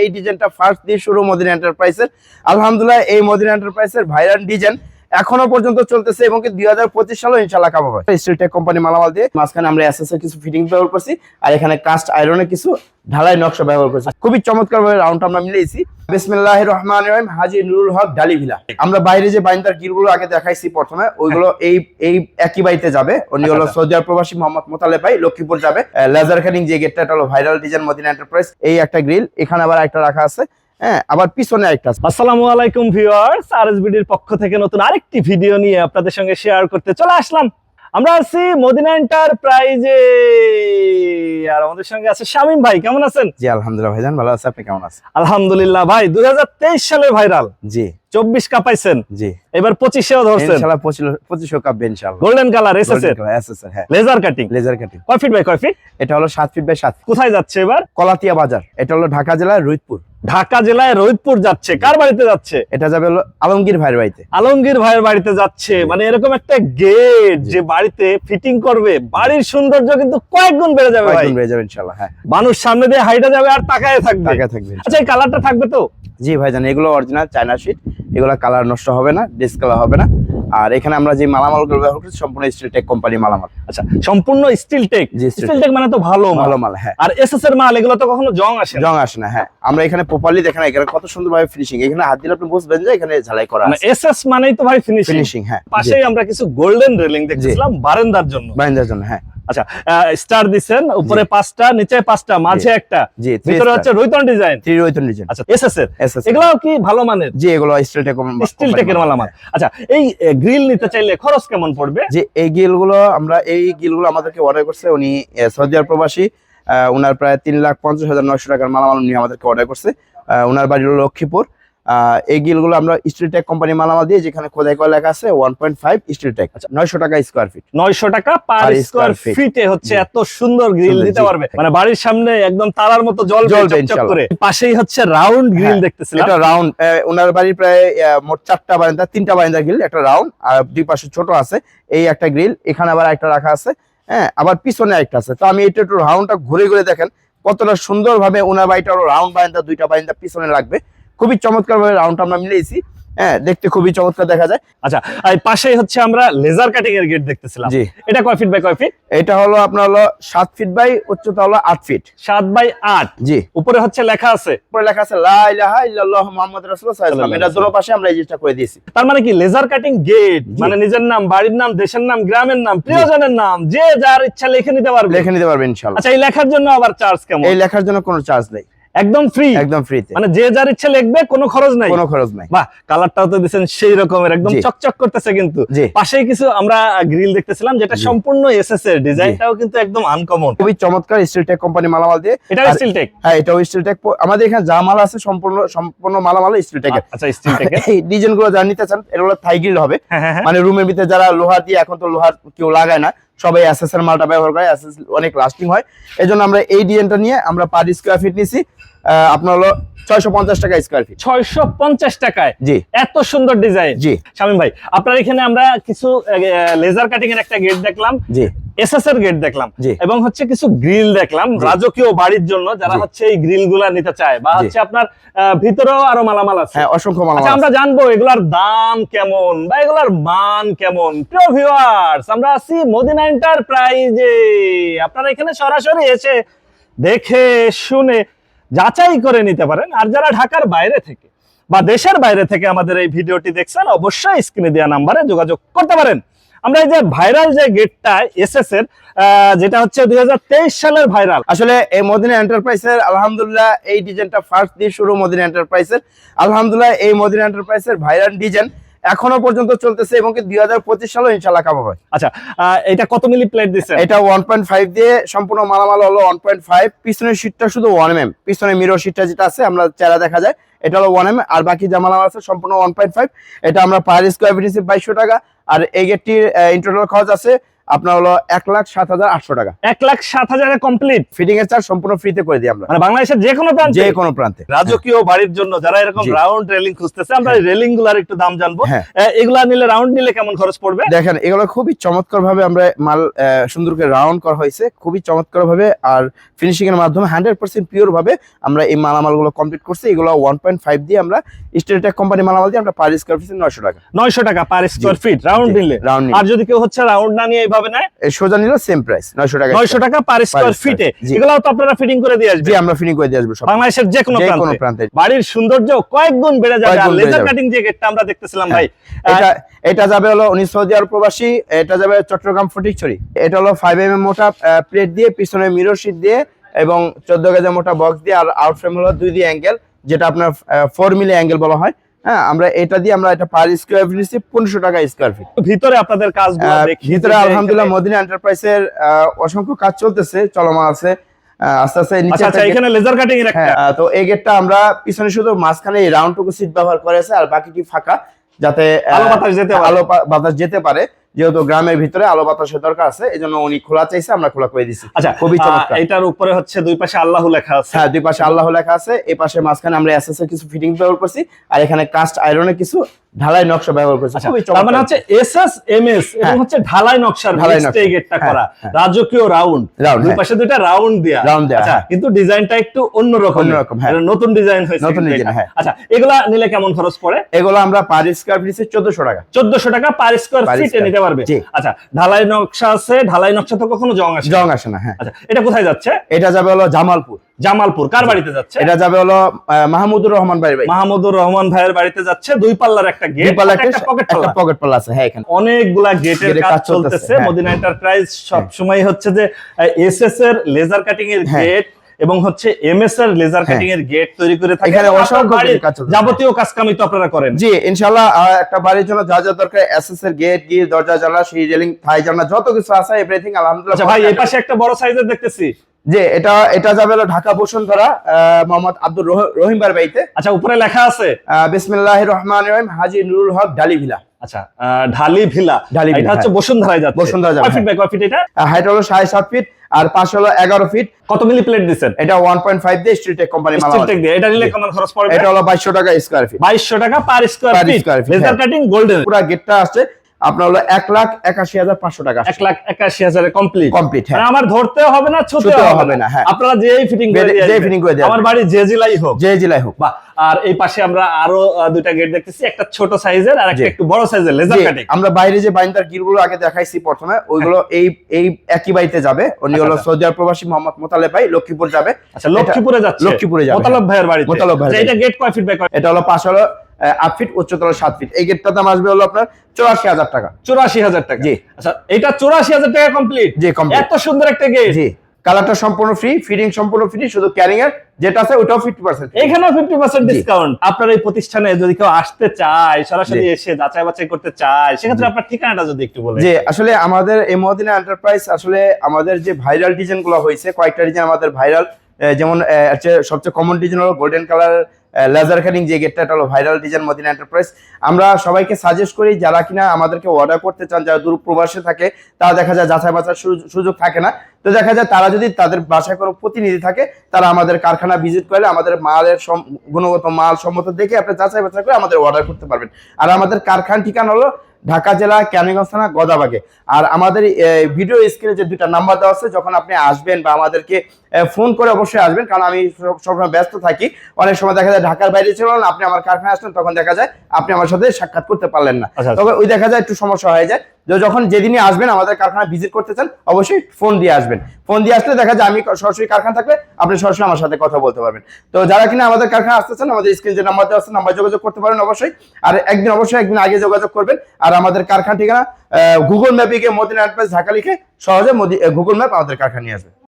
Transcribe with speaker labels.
Speaker 1: এই ডিজাইনটা ফার্স্ট দিয়ে শুরু মদিনা এন্টারপ্রাইজের আলহামদুলিল্লাহ এই মদিনা এন্টারপ্রাইজের ভাইরাল ডিজাইন এখনও পর্যন্ত চলতেছে এবং কি দুই হাজার পঁচিশ সালেও ইনশাল্লাহ কাম হবে স্টিল টেক কোম্পানি মালামাল দিয়ে মাঝখানে আমরা এসএস এর কিছু ফিটিং ব্যবহার করছি আর এখানে কাস্ট আয়রনের কিছু ঢালাই নকশা ব্যবহার করছি। খুবই চমৎকার ভাবে রাউন্ড আমরা মিলিয়েছি বিসমিল্লাহ রহমান রহিম হাজি নুরুল হক ডালি ভিলা। আমরা বাইরে যে বাইন্দার গিলগুলো আগে দেখাইছি প্রথমে ওইগুলো এই এই একই বাড়িতে যাবে। উনি হলো
Speaker 2: আচ্ছা।
Speaker 1: সৌদি আরব প্রবাসী মোহাম্মদ মোতালেব ভাই লক্ষ্মীপুর যাবে। লেজার কাটিং যে গেটটা এটা হলো ভাইরাল ডিজাইন মদিনা এন্টারপ্রাইজ এই একটা গ্রিল এখানে আবার একটা রাখা আছে। হ্যাঁ আবার পিছনে একটা
Speaker 2: আসসালামু আলাইকুম ভিউয়ার্স আরএসবিডির পক্ষ থেকে নতুন আরেকটি ভিডিও নিয়ে আপনাদের সঙ্গে শেয়ার করতে চলে আসলাম। আমরা আছি মদিনা এন্টারপ্রাইজে। আর আমাদের সঙ্গে আছে শামিম ভাই কেমন আছেন?
Speaker 1: জি আলহামদুলিল্লাহ ভাইজান ভালো আছে আপনি কেমন আছেন?
Speaker 2: আলহামদুলিল্লাহ ভাই দুই সালে ভাইরাল।
Speaker 1: জি।
Speaker 2: চব্বিশ কাপাইছেন।
Speaker 1: জি।
Speaker 2: এবার পঁচিশেও ধরছেন।
Speaker 1: ইনশাআল্লাহ পঁচিশশো কাপবে ইনশাআল্লাহ
Speaker 2: গোল্ডেন কালার এসএস
Speaker 1: এসএসআর হ্যাঁ।
Speaker 2: লেজার কাটিং
Speaker 1: লেজার কাটিং
Speaker 2: কয় ফিট বাই কয় ফিট
Speaker 1: এটা হলো সাত ফিট বাই সাত
Speaker 2: কোথায় যাচ্ছে এবার?
Speaker 1: কলাতিয়া বাজার। এটা হলো ঢাকা জেলার রুইতপুর
Speaker 2: ঢাকা জেলায় রোহিতপুর যাচ্ছে। কার বাড়িতে যাচ্ছে?
Speaker 1: এটা যাবে আলমগীর ভাইয়ের বাড়িতে।
Speaker 2: আলমগীর ভাইয়ের বাড়িতে যাচ্ছে। মানে এরকম একটা গেট যে বাড়িতে ফিটিং করবে বাড়ির সৌন্দর্য কিন্তু কয়েক গুণ বেড়ে যাবে ভাই।
Speaker 1: বেড়ে যাবে ইনশাআল্লাহ হ্যাঁ।
Speaker 2: মানুষ সামনে দিয়ে হাইটা যাবে আর তাকায় থাকবে।
Speaker 1: তাকায় থাকবে।
Speaker 2: আচ্ছা এই কালারটা থাকবে তো?
Speaker 1: জি ভাইজান এগুলো অরিজিনাল চায়না শিট এগুলো কালার নষ্ট হবে না ডিসকালার হবে না। আর এখানে আমরা যে মালামাল ব্যবহার করছি সম্পূর্ণ স্টিল টেক কোম্পানি মালামাল।
Speaker 2: আচ্ছা সম্পূর্ণ স্টিল টেক স্টিল টেক মানে তো ভালো
Speaker 1: ভালো মাল হ্যাঁ।
Speaker 2: আর এস এস এর মাল এগুলো তো কখনো জং আসে
Speaker 1: জং আসে না হ্যাঁ। আমরা এখানে প্রপারলি দেখেন এখানে কত সুন্দর ভাবে ফিনিশিং এখানে হাত দিলে আপনি বুঝবেন যে এখানে ঝালাই করা
Speaker 2: মানে এস মানেই তো ভাই ফিনিশিং
Speaker 1: ফিনিশিং হ্যাঁ।
Speaker 2: পাশেই আমরা কিছু গোল্ডেন রেলিং দেখছিলাম বারান্দার জন্য।
Speaker 1: বারান্দার জন্য হ্যাঁ।
Speaker 2: আচ্ছা স্টার দিছেন উপরে পাঁচটা নিচে পাঁচটা মাঝে একটা। ভিতরে হচ্ছে রৈতন ডিজাইন
Speaker 1: থ্রি ওয়েতন ডিজাইন
Speaker 2: আচ্ছা এসএস এর এগুলো কি ভালো মানের?
Speaker 1: জি এগুলো স্টিল টেক
Speaker 2: স্টিল টেকের মালামাল। আচ্ছা এই গ্রিল নিতে চাইলে খরচ কেমন পড়বে?
Speaker 1: যে এই গিলগুলো আমরা এই গিলগুলো আমাদেরকে অর্ডার করছে। উনি সৌদি আরব প্রবাসী। আহ, উনার প্রায় তিন লাখ পঞ্চাশ হাজার নয়শো টাকার মালামাল উনি আমাদেরকে অর্ডার করছে। উনার বাড়ি হলো লক্ষ্মীপুর। এই গিলগুলো আমরা স্টিল টেক কোম্পানি মালামাল দিয়ে যেখানে খোদাই করা লেখা আছে one point five steel tech নয়শো টাকা স্কোয়ার ফিট
Speaker 2: নয়শো টাকা পার স্কোয়ার ফিটে হচ্ছে এত সুন্দর গ্রিল দিতে পারবে। মানে বাড়ির সামনে একদম তারার মতো জল চকচক করে। পাশেই হচ্ছে রাউন্ড গ্রিল
Speaker 1: হ্যাঁ,
Speaker 2: দেখতেছিলাম।
Speaker 1: এটা রাউন্ড ওনার বাড়ির প্রায় মোট চারটা বারান্দা তিনটা বারান্দা গ্রিল একটা রাউন্ড আর দুই পাশে ছোট আছে। এই একটা গ্রিল এখানে আবার একটা রাখা আছে। হ্যাঁ আবার পিছনে একটা আছে। তো আমি এটা একটু রাউন্ডটা ঘুরে ঘুরে দেখেন কতটা সুন্দরভাবে ওনার বাড়িটা রাউন্ড বারান্দা দুইটা বারান্দা পিছনে লাগবে। খুবই চমৎকার ভাবে রাউন্ডটা আমরা মিলিয়েছি। হ্যাঁ দেখতে খুবই চমৎকার দেখা যায়।
Speaker 2: আচ্ছা আর পাশেই হচ্ছে আমরা লেজার কাটিং এর গেট দেখতেছিলাম।
Speaker 1: জি।
Speaker 2: এটা কয় ফিট বাই কয় ফিট
Speaker 1: এটা হলো আপনার হলো সাত ফিট বাই উচ্চতা হলো আট ফিট
Speaker 2: সাত বাই আট?
Speaker 1: জি।
Speaker 2: উপরে হচ্ছে লেখা আছে?
Speaker 1: উপরে লেখা আছে লা ইলাহা ইল্লাল্লাহু মুহাম্মাদুর রাসূলুল্লাহ সাল্লাল্লাহু আলাইহি ওয়াসাল্লাম। এটা দুটো পাশে আমরা এই জিনিসটা করে দিয়েছি।
Speaker 2: তার মানে কি লেজার কাটিং গেট মানে নিজের নাম বাড়ির নাম দেশের নাম গ্রামের নাম প্রিয়জনের নাম যে যার ইচ্ছা লিখে নিতে পারবে।
Speaker 1: লিখে নিতে পারবেন ইনশাআল্লাহ।
Speaker 2: আচ্ছা এই লেখার জন্য আবার চার্জ কেমন?
Speaker 1: এই লেখার জন্য কোনো চার্জ নেই।
Speaker 2: একদম ফ্রি
Speaker 1: একদম ফ্রিতে
Speaker 2: মানে যে যার ইচ্ছা লিখবে কোনো খরচ নাই।
Speaker 1: কোনো খরচ নাই।
Speaker 2: বাহ কালারটাও তো দিচ্ছেন সেই রকমের একদম চকচক করতেছে কিন্তু।
Speaker 1: জি।
Speaker 2: পাশেই কিছু আমরা গ্রিল দেখতেছিলাম যেটা সম্পূর্ণ এসএস এর ডিজাইনটাও কিন্তু একদম আনকমন
Speaker 1: খুবই চমৎকার স্টিল টেক কোম্পানি মালামাল দিয়ে।
Speaker 2: এটা
Speaker 1: আর-
Speaker 2: স্টিল টেক
Speaker 1: হ্যাঁ এটাও স্টিল টেক আমাদের এখানে যা মাল আছে সম্পূর্ণ সম্পূর্ণ মালামাল স্টিল টেকের
Speaker 2: আচ্ছা স্টিল টেকের
Speaker 1: এই ডিজাইনগুলো যারা নিতে চান এগুলো থাই গ্রিল হবে।
Speaker 2: হ্যাঁ হ্যাঁ হ্যাঁ।
Speaker 1: মানে রুমের ভিতরে যারা লোহা দিয়ে এখন তো লোহার কেউ লাগায় না। সবাই এস এর মালটা ব্যবহার করে এস অনেক লাস্টিং হয়। এই জন্য আমরা এই ডিএনটা নিয়ে আমরা পার স্কোয়ার ফিট নিছি আহ, আপনার হলো ছয়শো পঞ্চাশ টাকা স্কোয়ার ফিট
Speaker 2: ছয়শো পঞ্চাশ টাকায়?
Speaker 1: জি।
Speaker 2: এত সুন্দর ডিজাইন
Speaker 1: জি।
Speaker 2: শামিম ভাই আপনার এখানে আমরা কিছু লেজার কাটিং এর একটা গেট দেখলাম।
Speaker 1: জি।
Speaker 2: এসএস এর গেট দেখলাম। এবং হচ্ছে কিছু গ্রিল দেখলাম। রাজকীয় বাড়ির জন্য যারা হচ্ছে এই গ্রিলগুলা নিতে চায় বা হচ্ছে আপনার ভিতরেও আরও মালামাল আছে।
Speaker 1: হ্যাঁ অসংখ্য
Speaker 2: আচ্ছা
Speaker 1: মালামাল
Speaker 2: আমরা জানব এগুলার দাম কেমন বা এগুলার মান কেমন। প্রিয় ভিউয়ার্স আমরা আছি মদিনা এন্টারপ্রাইজে আপনারা এখানে সরাসরি এসে দেখে শুনে যাচাই করে নিতে পারেন। আর যারা ঢাকার বাইরে থেকে বা দেশের বাইরে থেকে আমাদের এই ভিডিওটি দেখছেন অবশ্যই স্ক্রিনে দেওয়া নাম্বারে যোগাযোগ করতে পারেন। আমরা এই যে ভাইরাল যে গেটটা এসএস এর যেটা হচ্ছে দুই হাজার তেইশ সালের ভাইরাল
Speaker 1: আসলে এই মদিনা এন্টারপ্রাইজের আলহামদুলিল্লাহ এই ডিজাইনটা ফার্স্ট দিয়ে শুরু মদিনা এন্টারপ্রাইজের আলহামদুলিল্লাহ এই মদিনা এন্টারপ্রাইজের ভাইরাল ডিজাইন এখনও পর্যন্ত চলতেছে এবং দুই হাজার পঁচিশ সালেও ইনশাল্লাহ কাম হবে
Speaker 2: আচ্ছা এটা কত মিলি প্লেট দিচ্ছে
Speaker 1: এটা ওয়ান পয়েন্ট ফাইভ দিয়ে সম্পূর্ণ মালামাল হলো ওয়ান পয়েন্ট ফাইভ পিছনের সিটটা শুধু ওয়ান এম পিছনে মিরর সিটটা যেটা আছে আমরা চেহারা দেখা যায়। এটা হলো ওয়ান এম আর বাকি যা মালামাল আছে সম্পূর্ণ ওয়ান পয়েন্ট ফাইভ এটা আমরা পার স্কোয়ার ফিট হিসেবে বাইশশো টাকা আর এই গেটটির ইন্টারনাল খরচ আছে আপনার হলো এক লাখ সাত হাজার আটশো টাকা।
Speaker 2: এক লাখ সাত হাজারে কমপ্লিট
Speaker 1: ফিটিং এর চার্জ সম্পূর্ণ ফ্রিতে করে দিই আমরা।
Speaker 2: মানে বাংলাদেশের যে কোনো প্রান্তে।
Speaker 1: যে কোনো প্রান্তে।
Speaker 2: রাজকীয় বাড়ির জন্য যারা এরকম রাউন্ড রেলিং খুঁজতেছে আমরা রেলিংগুলার একটু দাম জানব।
Speaker 1: হ্যাঁ।
Speaker 2: এগুলা নিলে রাউন্ড নিলে কেমন খরচ পড়বে?
Speaker 1: দেখেন এগুলো খুবই চমৎকার ভাবে আমরা মাল আহ, সুন্দর করে রাউন্ড করা হয়েছে খুবই চমৎকার ভাবে আর ফিনিশিং এর মাধ্যমে হান্ড্রেড পার্সেন্ট পিওর ভাবে আমরা এই মালামালগুলো কমপ্লিট করছি। এগুলো ওয়ান পয়েন্ট ফাইভ দিয়ে আমরা স্টেটেক কোম্পানি মালামাল দিয়ে আমরা পার স্কোয়ার ফিট নয়শো টাকা।
Speaker 2: নয়শো টাকা পার স্কোয়ার ফিট রাউন্ড নিলে।
Speaker 1: রাউন্ড
Speaker 2: আর যদি কেউ হচ্ছে রাউন্ড না নিয়ে এইভাবে নেয়?
Speaker 1: সোজা নিল সেম প্রাইস নয়শো টাকা
Speaker 2: নয়শো টাকা পার স্কোয়ার ফিটে তো আপনারা ফিটিং করে দিয়ে
Speaker 1: জি আমরা ফিনিং করে দিয়ে আসব সব।
Speaker 2: বাংলাদেশের যে কোনো প্রান্তে। বাড়ির সৌন্দর্য কয়েক গুণ বেড়ে যাবে। আর লেজার কাটিং যে গেটটা আমরা দেখতেছিলাম ভাই
Speaker 1: এটা এটা যাবে হলো উনি সৌদি আরব প্রবাসী এটা যাবে চট্টগ্রাম ফটিকছড়ি এটা হলো ফাইভ এম এম মোটা প্লেট দিয়ে পিছনে মিরর শিট দিয়ে এবং চোদ্দ গেজের মোটা বক্স দিয়ে আর আউট ফ্রেম হলো দুই দিয়ে অ্যাঙ্গেল যেটা আপনার ফোর মিলি অ্যাঙ্গেল বলা হয় হ্যাঁ আমরা এটা দিয়ে আমরা এটা পার স্কোয়ার ফিট নিচ্ছি পনেরোশো টাকা স্কোয়ার ফিট
Speaker 2: ভিতরে আপনাদের দেখি
Speaker 1: ভিতরে আলহামদুলিল্লাহ মদিনা এন্টারপ্রাইজের অসংখ্য কাজ চলতেছে চলমান আছে আস্তে আস্তে নিচে
Speaker 2: আচ্ছা আচ্ছা এখানে লেজার কাটিং এর
Speaker 1: হ্যাঁ তো এই গেটটা আমরা পিছনে শুধু মাঝখানে এই রাউন্ডটুকু সিট ব্যবহার করেছে আর বাকিটি ফাঁকা যাতে
Speaker 2: আলো বাতাস যেতে।
Speaker 1: আলো বাতাস যেতে পারে যেহেতু গ্রামের ভিতরে আলো বাতাসের দরকার আছে এই জন্য উনি খোলা চাইছে আমরা খোলা করে দিচ্ছি
Speaker 2: আচ্ছা
Speaker 1: খুবই চমৎকার।
Speaker 2: এটার উপরে হচ্ছে দুই পাশে আল্লাহ লেখা আছে।
Speaker 1: হ্যাঁ দুই পাশে আল্লাহ লেখা আছে এই পাশে মাঝখানে আমরা এসএস এর কিছু ফিটিং ব্যবহার করছি আর এখানে কাস্ট আয়রনের কিছু ঢালাই নকশা ব্যবহার করছি।
Speaker 2: আচ্ছা
Speaker 1: খুবই
Speaker 2: তার মানে হচ্ছে এসএস এমএস এবং
Speaker 1: হ্যাঁ।
Speaker 2: হচ্ছে ঢালাই নকশার
Speaker 1: ঢালাই
Speaker 2: গেটটা
Speaker 1: হ্যাঁ,
Speaker 2: করা।
Speaker 1: হ্যাঁ।
Speaker 2: রাজকীয় রাউন্ড দুই। পাশে দুইটা রাউন্ড দেয়া।
Speaker 1: Round দেয়া,
Speaker 2: আচ্ছা। কিন্তু ডিজাইনটা একটু অন্যরকম।
Speaker 1: অন্যরকম, হ্যাঁ।
Speaker 2: নতুন ডিজাইন হয়েছে
Speaker 1: নতুন
Speaker 2: এটা।
Speaker 1: হ্যাঁ।
Speaker 2: আচ্ছা এগুলা নিলে কেমন খরচ পড়ে?
Speaker 1: এগুলো আমরা পার স্কোয়ার ফিট চোদ্দশো টাকা।
Speaker 2: চোদ্দশো টাকা পার স্কোয়ার ফিটে নিতে পারবে। আচ্ছা ঢালাই নকশা আছে ঢালাই নকশা তো কখনো জং আসে
Speaker 1: জং আসে না হ্যাঁ।
Speaker 2: আচ্ছা এটা কোথায় যাচ্ছে?
Speaker 1: এটা যাবে হলো জামালপুর।
Speaker 2: জামালপুর কার বাড়িতে যাচ্ছে?
Speaker 1: এটা যাবে হলো মাহমুদুর রহমান বাড়ির বাড়ি।
Speaker 2: মাহমুদুর রহমান ভাইয়ের বাড়িতে যাচ্ছে দুই পাল্লার একটা গেট
Speaker 1: দুই পাল্লা
Speaker 2: একটা পকেট
Speaker 1: একটা
Speaker 2: পাল্লা
Speaker 1: পকেট পাল্লা আছে হ্যাঁ এখানে।
Speaker 2: অনেকগুলা গেটের কাজ
Speaker 1: চলতেছে, হ্যাঁ।
Speaker 2: মদিনা এন্টারপ্রাইজ সব সময় হচ্ছে যে এসএস এর লেজার কাটিং এর
Speaker 1: হ্যাঁ।
Speaker 2: গেট এবং হচ্ছে এমএস এর লেজার
Speaker 1: হ্যাঁ।
Speaker 2: কাটিং এর গেট তৈরি করে থাকে।
Speaker 1: এখানে অসংখ্য।
Speaker 2: যাবতীয় কাজ কামি তো আপনারা করেন।
Speaker 1: জি ইনশাল্লাহ আহ, একটা বাড়ির জন্য যা যা দরকার এসএস এর গেট গিয়ে দরজা জানলা সিঁড়ি রেলিং থাই জানলা যত কিছু আছে এভরিথিং আলহামদুলিল্লাহ
Speaker 2: আচ্ছা ভাই এই পাশে একটা বড় সাইজের দেখতেছি।
Speaker 1: যে এটা এটা যাবে হলো ঢাকা বসুন্ধরা মোহাম্মদ আব্দুর রহ- রহিম বার বাড়িতে
Speaker 2: আচ্ছা উপরে লেখা আছে?
Speaker 1: বিসমিল্লাহ রহমান রহিম হাজি নুরুল হক ডালি ভিলা
Speaker 2: আচ্ছা আহ, ঢালি ভিলা
Speaker 1: ঢালি
Speaker 2: এটা হচ্ছে
Speaker 1: হ্যাঁ।
Speaker 2: বসুন্ধরায় যাচ্ছে।
Speaker 1: বসুন্ধরা যাবে,
Speaker 2: ফিট বাই ফিট এটা?
Speaker 1: হাইট হলো সাড়ে সাত ফিট আর পাশ হলো ফিট
Speaker 2: কত মিলি প্লেট
Speaker 1: এটা ওয়ান পয়েন্ট ফাইভ দিয়ে স্ট্রিট টেক কোম্পানি মালা
Speaker 2: স্টিল টেক দিয়ে। এটা নিলে কেমন খরচ পড়বে?
Speaker 1: এটা হলো টাকা স্কোয়ার ফিট
Speaker 2: টাকা per square
Speaker 1: Per
Speaker 2: feet
Speaker 1: square feet,
Speaker 2: laser
Speaker 1: হ্যাঁ।
Speaker 2: কাটিং গোল্ডেন
Speaker 1: পুরো গেটটা আসছে। আপনার হলো এক লাখ একাশি হাজার পাঁচশো টাকা
Speaker 2: এক লাখ একাশি হাজারে কমপ্লিট
Speaker 1: কমপ্লিট হ্যাঁ।
Speaker 2: আমার ধরতেও হবে না ছুতেও হবে না
Speaker 1: হ্যাঁ।
Speaker 2: আপনারা যেই ফিটিং
Speaker 1: যেই fitting করে
Speaker 2: আমার বাড়ি যে জেলাই হোক।
Speaker 1: যে জেলায় হোক।
Speaker 2: বাহ আর এই পাশে আমরা আরও দুইটা গেট দেখতেছি একটা ছোট সাইজের আর একটা একটু বড় সাইজের লেজার কাটিং
Speaker 1: আমরা বাইরে যে বাইন্দার গিরগুলো আগে দেখাইছি প্রথমে ওইগুলো এই এই একই বাড়িতে যাবে। উনি হলো
Speaker 2: আচ্ছা।
Speaker 1: সৌদি আরব প্রবাসী মোহাম্মদ মোতালেব ভাই লক্ষ্মীপুর যাবে।
Speaker 2: আচ্ছা লক্ষ্মীপুরে যাচ্ছে।
Speaker 1: লক্ষ্মীপুরে যাবে,
Speaker 2: মোতালব ভাইয়ের বাড়িতে।
Speaker 1: মোতালেব
Speaker 2: আচ্ছা, এটা গেট কয় ফিট বাই
Speaker 1: এটা হলো পাঁচ হলো আট ফিট উচ্চতর সাত ফিট এই গেটটা দাম আসবে হলো আপনার চৌরাশি হাজার টাকা।
Speaker 2: চুরাশি হাজার টাকা।
Speaker 1: জি।
Speaker 2: আচ্ছা এটা চুরাশি হাজার টাকা কমপ্লিট
Speaker 1: জি কমপ্লিট
Speaker 2: এত সুন্দর একটা গেট
Speaker 1: জি কালারটা সম্পূর্ণ ফ্রি ফিটিং সম্পূর্ণ ফ্রি শুধু ক্যারিং এর যেটা আছে ওটাও ফিফটি পার্সেন্ট
Speaker 2: এখানেও ফিফটি পার্সেন্ট ডিসকাউন্ট আপনার এই প্রতিষ্ঠানে যদি কেউ আসতে চায় সরাসরি এসে যাচাই বাছাই করতে চায় সেক্ষেত্রে আপনার ঠিকানাটা যদি একটু বলেন।
Speaker 1: যে আসলে আমাদের এই মদিনা এন্টারপ্রাইজ আসলে আমাদের যে ভাইরাল ডিজাইনগুলো হয়েছে কয়েকটা ডিজাইন আমাদের ভাইরাল যেমন হচ্ছে সবচেয়ে কমন ডিজাইন হলো গোল্ডেন কালার লেজার কাটিং যে গেটটা, এটা হলো ভাইরাল ডিজাইন মদিনা এন্টারপ্রাইজ আমরা সবাইকে সাজেস্ট করি, যারা কিনা আমাদেরকে অর্ডার করতে চান, যারা দূর প্রবাসে থাকে, তারা দেখা যায় যাচাই বাছার সুযোগ- থাকে না। তো দেখা যায় তারা যদি তাদের বাসায় কোনো প্রতিনিধি থাকে, তারা আমাদের কারখানা ভিজিট করলে আমাদের মালের গুণগত মাল সম্মত দেখে আপনি যাচাই বাছাই করে আমাদের অর্ডার করতে পারবেন। আর আমাদের কারখানা ঠিকানা হলো ঢাকা জেলা ক্যানিগঞ্জ থানা গদাবাগে। আর আমাদের ভিডিও স্ক্রিনে যে দুটা নাম্বার দেওয়া আছে যখন আপনি আসবেন বা আমাদেরকে ফোন করে অবশ্যই আসবেন কারণ আমি সবসময় ব্যস্ত থাকি। অনেক সময় দেখা যায় ঢাকার বাইরে ছিলেন আপনি আমার কারখানায় আসলেন তখন দেখা যায় আপনি আমার সাথে সাক্ষাৎ করতে পারলেন না।
Speaker 2: আচ্ছা, আচ্ছা।
Speaker 1: তবে ওই দেখা যায় একটু সমস্যা হয়ে যায়। যখন যেদিনই আসবেন আমাদের কারখানা ভিজিট করতে চান, অবশ্যই ফোন দিয়ে আসবেন। ফোন দিয়ে আসলে দেখা যায় আমি সরাসরি কারখানা থাকলে আপনি সরাসরি আমার সাথে কথা বলতে পারবেন। তো যারা কিনা আমাদের কারখানা আসতে চান, আমাদের স্ক্রিন যে নাম্বার দেওয়া আছে নাম্বার যোগাযোগ করতে পারেন অবশ্যই। আর একদিন অবশ্যই একদিন আগে যোগাযোগ করবেন। আর আমাদের কারখানা ঠিকানা গুগল ম্যাপে গিয়ে মদিনা এন্টারপ্রাইজ ঢাকা লিখে সহজে গুগল ম্যাপ আমাদের কারখানা নিয়ে আসবে